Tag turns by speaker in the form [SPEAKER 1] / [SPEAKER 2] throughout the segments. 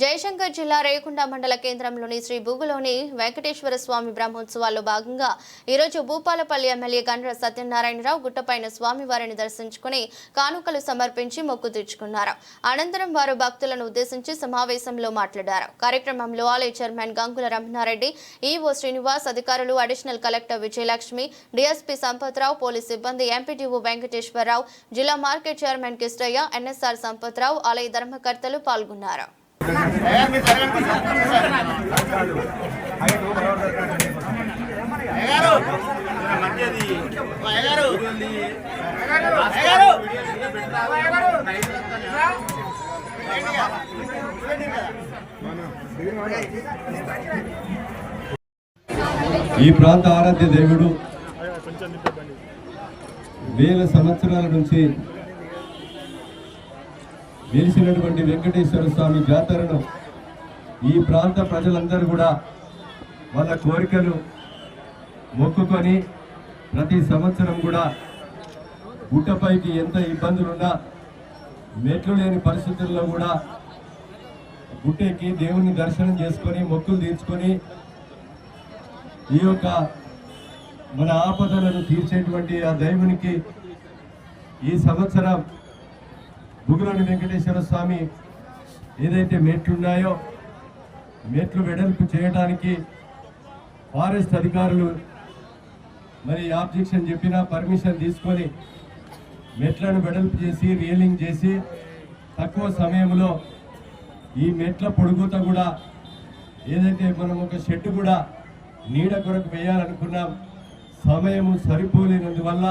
[SPEAKER 1] జయశంకర్ జిల్లా రేయకొండ మండల కేంద్రంలోని శ్రీ భూగులోని వెంకటేశ్వర స్వామి బ్రహ్మోత్సవాల్లో భాగంగా ఈరోజు భూపాలపల్లి ఎమ్మెల్యే గండ్ర సత్యనారాయణరావు గుట్టపైన స్వామివారిని దర్శించుకుని కానుకలు సమర్పించి మొక్కు తీర్చుకున్నారు. అనంతరం వారు భక్తులను ఉద్దేశించి సమావేశంలో మాట్లాడారు. కార్యక్రమంలో ఆలయ చైర్మన్ గంగుల రమణారెడ్డి ఈఓ శ్రీనివాస్ అధికారులు additional collector Vijayalakshmi DSP Sampathrao police సిబ్బంది ఎంపీటీఓ వెంకటేశ్వరరావు జిల్లా market chairman Kishtaiah NSR Sampathrao ఆలయ ధర్మకర్తలు పాల్గొన్నారు.
[SPEAKER 2] ఈ ప్రాంత ఆరాధ్య దేవుడు వేల సంవత్సరాల నుంచి వెలిసినటువంటి వెంకటేశ్వర స్వామి జాతరను ఈ ప్రాంత ప్రజలందరూ కూడా వాళ్ళ కోరికలు మొక్కుకొని ప్రతి సంవత్సరం కూడా గుట్టపైకి ఎంత ఇబ్బందులున్నా మెట్లు లేని పరిస్థితుల్లో కూడా గుట్టెక్కి దేవుని దర్శనం చేసుకొని మొక్కులు తీర్చుకొని ఈ యొక్క మన ఆపదలను తీర్చేటువంటి ఆ దైవునికి ఈ సంవత్సరం బుగులోని వెంకటేశ్వర స్వామి ఏదైతే మెట్లున్నాయో మెట్లు వెడల్పు చేయడానికి ఫారెస్ట్ అధికారులు మరి ఆబ్జెక్షన్ చెప్పినా పర్మిషన్ తీసుకొని మెట్లను వెడల్పు చేసి రియలింగ్ చేసి తక్కువ సమయంలో ఈ మెట్ల పొడుగుత కూడా ఏదైతే మనం ఒక షెడ్ కూడా నీడ కొరకు వేయాలనుకున్నాం సమయము సరిపోలేనందువల్ల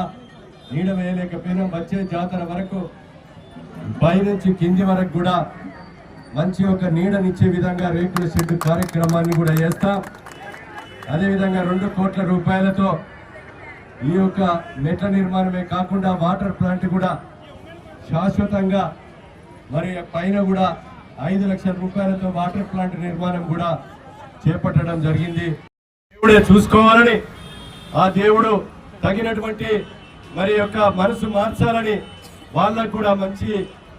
[SPEAKER 2] నీడ వేయలేకపోయినా వచ్చే జాతర వరకు పైనుంచి కింది వరకు కూడా మంచి ఒక నీడనిచ్చే విధంగా రేకుల షెడ్ కార్యక్రమాన్ని కూడా చేస్తాం. అదేవిధంగా రెండు కోట్ల రూపాయలతో ఈ యొక్క మెట్ల నిర్మాణమే కాకుండా వాటర్ ప్లాంట్ కూడా శాశ్వతంగా మరి పైన కూడా ఐదు లక్షల రూపాయలతో వాటర్ ప్లాంట్ నిర్మాణం కూడా చేపట్టడం జరిగింది. దేవుడే చూసుకోవాలని ఆ దేవుడు తగినటువంటి మరి యొక్క మనసు మార్చాలని వాళ్ళకు కూడా మంచి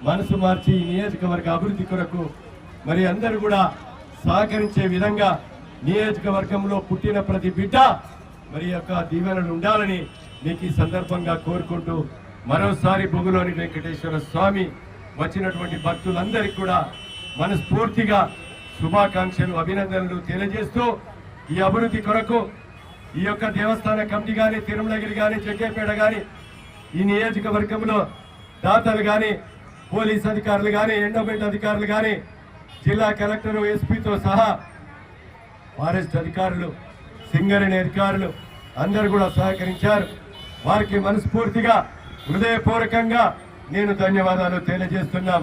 [SPEAKER 2] మనసు మార్చి ఈ నియోజకవర్గ అభివృద్ధి కొరకు మరి అందరూ కూడా సహకరించే విధంగా నియోజకవర్గంలో పుట్టిన ప్రతి బిడ్డ మరి యొక్క దీవెనలు ఉండాలని మీకు ఈ సందర్భంగా కోరుకుంటూ మరోసారి బొగులోని వెంకటేశ్వర స్వామి వచ్చినటువంటి భక్తులందరికీ కూడా మనస్ఫూర్తిగా శుభాకాంక్షలు అభినందనలు తెలియజేస్తూ ఈ అభివృద్ధి కొరకు ఈ యొక్క దేవస్థాన కమిటీ కానీ తిరుమలగిరి కానీ జగ్గేపేట కానీ ఈ నియోజకవర్గంలో దాతలు కానీ పోలీస్ అధికారులు కానీ ఎండోమెంట్ అధికారులు కానీ జిల్లా కలెక్టర్ ఎస్పీతో సహా ఫారెస్ట్ అధికారులు సింగరేణి అధికారులు అందరూ కూడా సహకరించారు. వారికి మనస్ఫూర్తిగా హృదయపూర్వకంగా నేను ధన్యవాదాలు తెలియజేస్తున్నాం.